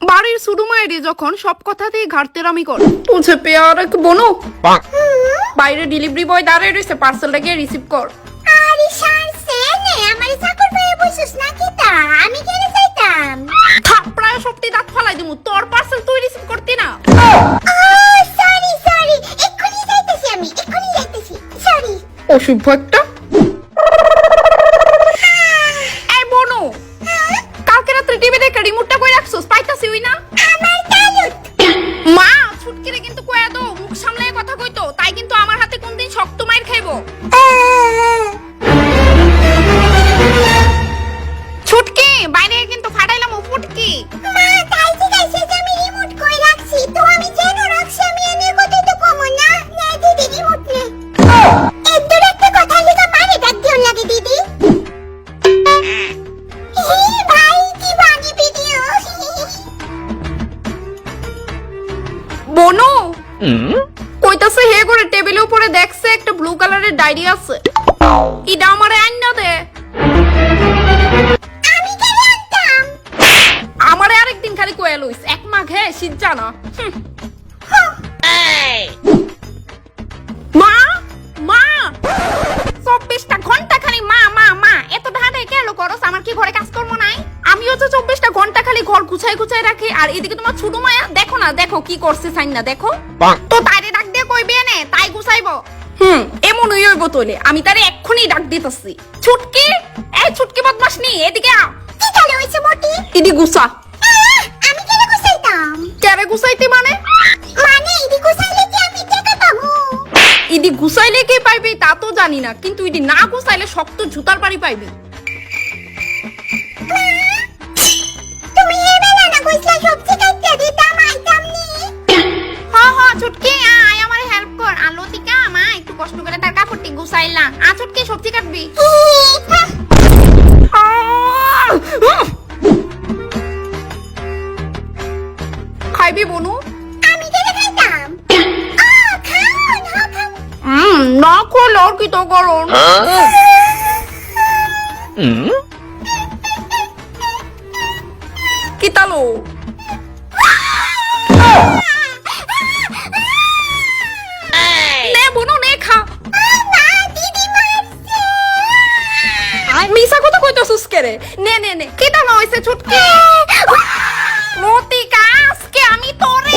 বাড়ির শুরু মায়েরই যখন সব কথাতেই ঘাটতেরামি কর। তুঝে পেয়ার এক বনো বাইরে ডেলিভারি বয় দাঁড়িয়ে রয়েছে পার্সেলটা গিয়ে রিসিভ কর। আরে সারছে নে আমার চাকর পেয়ে বসিস নাকি তা? আমি কেন চাইতাম থাপড়ায় শক্তি দাঁত ফালাই দিমু তোর পার্সেল তুই রিসিভ করতি না। সরি সরি এক্ষুনি যাইতেছি আমি এক্ষুনি যাইতেছি সরি অসভ্য একটা। এই বনু কালকে রাত্রে টিভি দেখে রিমোটটা কই রাখছস? তাই কিন্তু আমার হাতে কোনদিন শক্ত মাইর খাইবো। ছুটকি বাইরে কিন্তু ফাটাইলাম ও ফুটকি। মা তাই ঠিক আছে যে আমি রিমোট কই রাখছি তো আমি যেন রাখছি আমি এনের কথাই তো কমো না। নে দিদি রিমোট নে এর একটা কথা লিখা মারে ডাক দিও লাগে দিদি। হি ভাই কি বানি ভিডিও বনু কইতাছে হে করে টেবিলের উপরে দেখছে একটা ব্লু কালারের ডায়েরি আছে। ইডা আমারে আইনা দে। আমি কেন আনতাম আমারে আরেকদিন খালি কয়া লইস এক মাঘে শীত জানা। মা মা! চব্বিশটা ঘণ্টা খালি মা মা মা এত ঢাকায় কেন করস? আমার কি ঘরে কাজকর্ম নাই? আমিও তো চব্বিশটা ঘণ্টা খালি ঘর গুছাই গুছাই রাখি আর এদিকে তোমার ছোট মায়া দেখো না দেখো কি করছে সাইন না দেখো। তো নে তাই হুম এমন হইব তোলে। আমি তারে এক্ষুনি ডাক দিতেছি। ছুটকি? এই ছুটকি বদমাস নি এদিকে আ কি কালে হইছে মোটি? ইদি গুসা আমি কেন গুসাইতাম কেরে গুসাইতি মানে? মানে ইদি গুসাইলে কি আমি টাকা পাবো? ইদি গুসাইলে কি পাইবি তা তো জানি না কিন্তু ইদি না গুসাইলে শক্ত জুতার পাড়ি পাইবি। গুছাইলা আ ছুটকি সবজি কাটবি? খাইবি বনু? আমি কেন খাইতাম। না খোলো কি তো গরম। কি কইতাছিস রে নে নে নে। কি দাম হইছে ছুটকি। মতিকা আজকে আমি তোরে